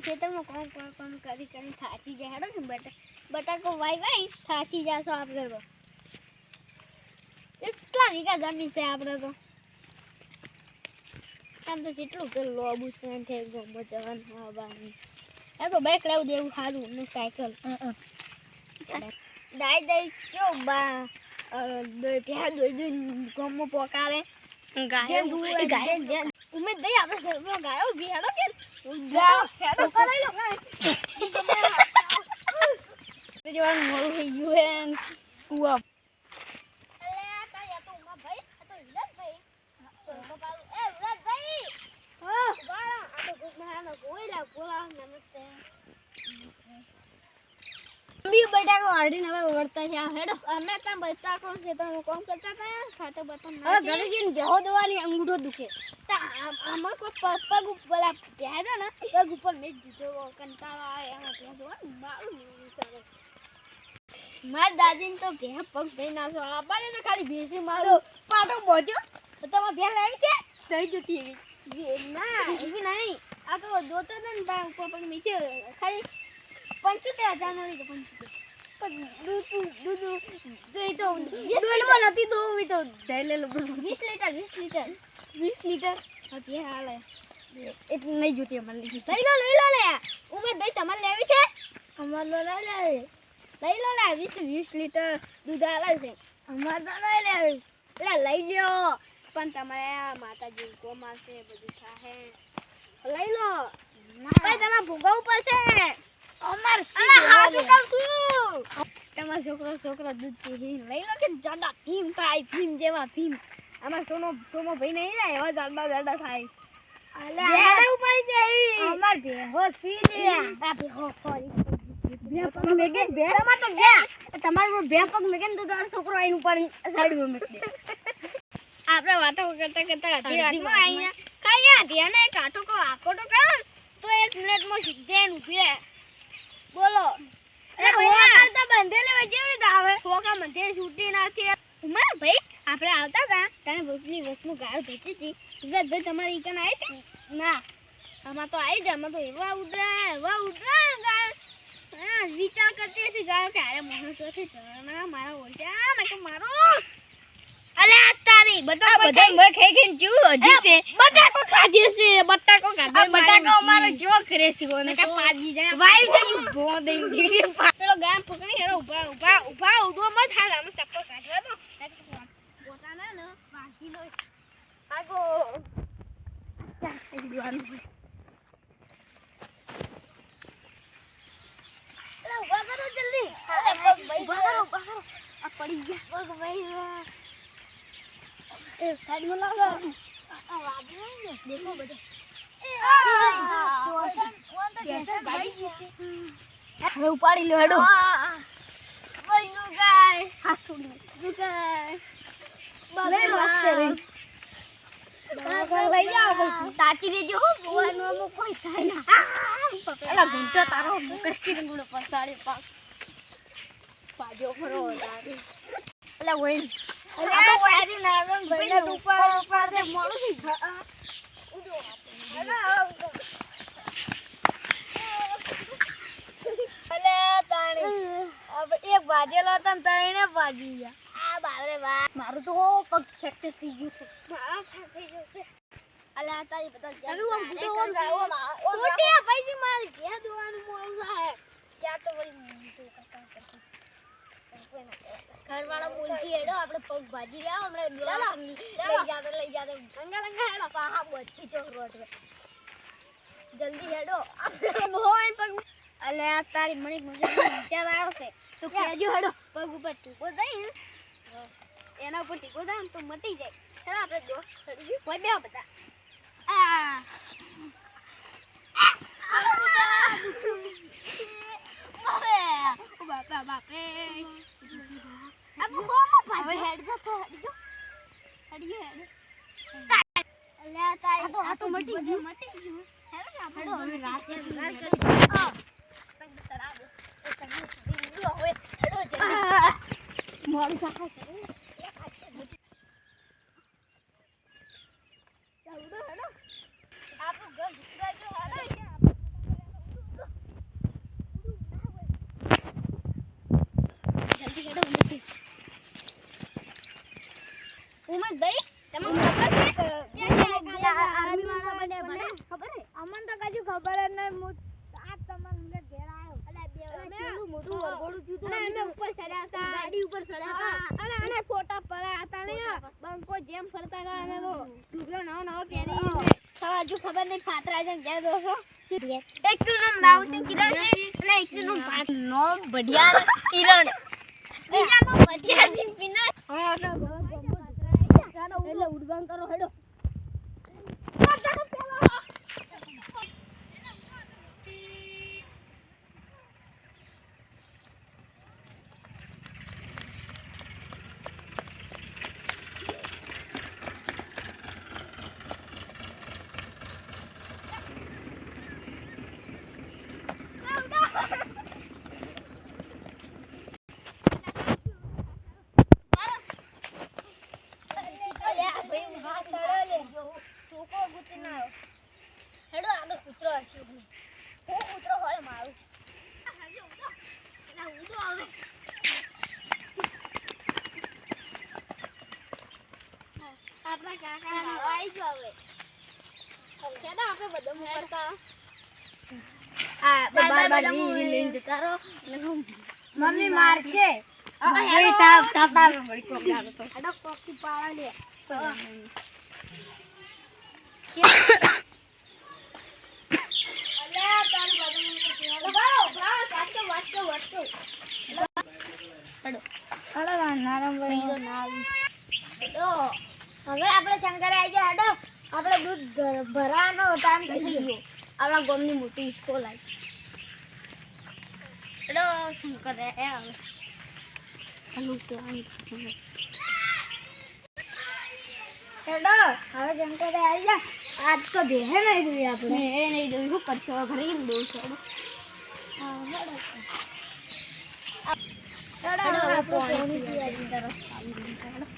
ખેતરમાં કોમ કોમ કોમ કરી કરી થાચી જાય હેડો ને બટા બટાકો વાય વાય થાચી જાશો આપ તો કેટલા વીઘા જમીન છે આપણે તો. આમ તો જેટલું પેલું લોબુ છે ને ઠેક ગોમો જવાનું આવવાનું એ તો બાઈક લાવી દેવું સારું ને સાયકલ દાઈ દાઈ ચો બા દોઈ પ્યા દોઈ દોઈ ગોમો પોકારે ગાય દુએ જેન જેન ઉમેદ ભાઈ આપણે શેરમાં ગાયો હેડો કે હેડો કરાઈ લો. જવાનું મોડું થઈ ગયું કુવા અલે આ તો યા તો ઉમા ભાઈ આ તો વિલાસભાઈ તો કપાળું એ વિલાસભાઈ હા બાળા આ તો ગુમાનો ગોઈલા ગોલા નમસ્તે બી બટાકો આડી હવે વળતા છે. હેડો અમે ત્યાં કોણ છે? તો કોમ કરતા હતા ખાટો બટન ના. છે ઘરે જઈને બેહો દવાની અંગૂઠો દુખે. આમાં કો પગ ઉપર આ પહેર્યો ને પગ ઉપર મેં જીતો કંટાળો આવે એમાં ત્યાં જોવાનું મારું સરસ. માર દાદીને તો ભે પગ ભઈ નાખો આબાને તો ખાલી ભેસી મારો. પાટો બોજો. તમારે ભે લાવી છે? થઈ જતી એવી. ના એવી નહીં. આ તો દોતો હતો ને ત્યાં ઉપર પણ નીચે ખાલી પંચોતેર હજાર નો લીધો પંચોતેર. એટલે નહીં જોતી અમારે લઈ લો લઈ લો લે ઉમેશભાઈ તમારે લેવી છે અમારે તો ના લેવી લઈ લો લે વીસ વીસ લીટર દૂધ આવે છે અમારે તો ના લેવી એટલે લઈ લ્યો પણ તમારે માતાજી ગોમાં છે બધું થાહે લઈ લો ભાઈ તમારે ભોગવવું પડશે અમાર અરે હા શું કહું છું? છોકરો છોકરો દૂધ પી લઈ લો કે જાડા ભીમ થાય ભીમ જેવા ભીમ. અમાર સોનો સોમો ભાઈ નહીં જાય એવા જાડા જાડા થાય. બેહાડે ઉપાડી જાય. અમાર ભેહો સી લે આ ભેહો બે તમારે તો બે. તમારે પગ મેગે તો તારો છોકરો આઈને ઉપર સાઈડમાં મેકે દે. આપણે વાતો કરતા કરતા અડધી વાતમાં અહીંયા. કઈ હતી અને કાંટો કો તો કર. તો એક મિનિટમાં સીધે ઊભી રહે. બોલો. અરે ભૈયા તો બંધેલી હોય જેવી રીતે આવે. ફોકા મધ્ય છૂટી નાખી. ઉમર ભાઈ આપણે આવતા હતા. તને ભૂખની વસમાં ગાયો ભેચી હતી. ભાઈ તમારી ઈકન આવી હતી ના. આમાં તો આવી જાય આમાં તો એવા ઉડરા એવા હા વિચાર કરતી હશે ગાયો ક્યારે મને છે મારા ઓછા મેં તો મારો આ તારી બધા મે ખાઈ ખાઈને જેવું હજી છે. બટાકો ખાધી છે બટાકો આ બટાકો અમારો જો કરે છે કોને કે પાજી જાય. વાઈ થઈ બો દઈ દીધી પેલો ગામ પકડી હેરો ઊભા ઊભા ઊભા ઉડો મત. હાલ આમાં ચક્કો કાઢવા તો પોતાના ન બાકી લો આગો. ઊભા કરો જલ્દી. ઊભા કરો ઊભા કરો આ પડી ગયા. ભાઈ હવે ઉપાડી લો હેડો તાચી દેજો હો કોઈ થાય ના ઘૂંટો તારો ગુડો પસાડી પાક પાજો ફરો તારી તાણી હવે એક વાજેલો હતો ને તણે વાજી ગયા મારું તો પગ થઈ ગયું છે અલા તારી બધા તમે ભાઈ મારી ઘેર જોવાનું મોડું થાય ક્યાં તો. ઘરવાળા બોલજી હેડો આપણે પગ ભાજી ગયા હમણે લઈ જાતે લઈ જાતે. અંગા લંગા હેડો. પાહા બચ્ચી ચોક રોડ જલ્દી હેડો. ભગવાન પગ અલે આ તારી મને વિચાર આવ્યો છે તો કહેજો હેડો. પગ ઉપર ટીકો દઈ. એના ઉપર ટીકો દઈ તો મટી જાય. ચાલો આપણે દો કોઈ બે બધા. આ. બાપા બાપે આ કોમો પાછો હેડ જા તો હેડ હેડ જો હેડ આ તો મટી ગયું. મટી ગયું હેડો, હવે રાત રાત કરી આ પંગ તરાવો એ તમે સુધી લો હવે હેડો જલ્દી મોડું થાય ચાલો હેડો આપણું ઘર વિસરાઈ ગયું હેડો ઉમેશભાઈ તમને ખબર છે? આર્મી વાળા મને મને ખબર છે? અમને તો કજુ ખબર જ નહીં. હું આ તમને ઘેર આવ્યો અલે બે કેટલું મોટું વરઘોડું થયું અમે ઉપર ચડ્યા હતા. ગાડી ઉપર ચડ્યા હતા. અને અને ફોટા પડાયા હતા ને બંકો જેમ ફરતા હતા અમે તો ઢુકલો નવો નવો પહેરી સવા હજુ ખબર નહીં ફાટરા જેમ ગયા દોસ્તો એક એકનું નામ છે કિરણ છે અને નામ ભાત નો બઢિયા કિરણ. બીજા તો ભજીયા છે પીના હા એટલે એટલે ઉડવાન કરો હેડો. હેડો આગળ કૂતરો હશે હું કૂતરો હોય મારું આપણા કાકા આવી જો હવે ચાલો આપણે બધો મુકતા આ બાર બાર બાર લઈને જતા રહો મમ્મી મારશે હેડો તાપ તાપ આવે વળી કોક લાગે તો હેડો કોકી પાળા લે. અરે નારામ પી તો ના હેડો. હવે આપણે શંકરે આવી જાય હેડો. આપણે દૂધ ભરાવાનો ટાઈમ થઈ ગયો. આપણા ગામની મોટી સ્કૂલ આવી. હેડો શંકરે આવે. હેડો હવે શંકરે આવી જા આજ તો બેહે નહીં દઉં આપણે. એ નહીં જોયું શું કરશો? ઘરે કેમ દઉં છું? હેડો. હેડો. હવે પાણી પીવાની તરફ આવી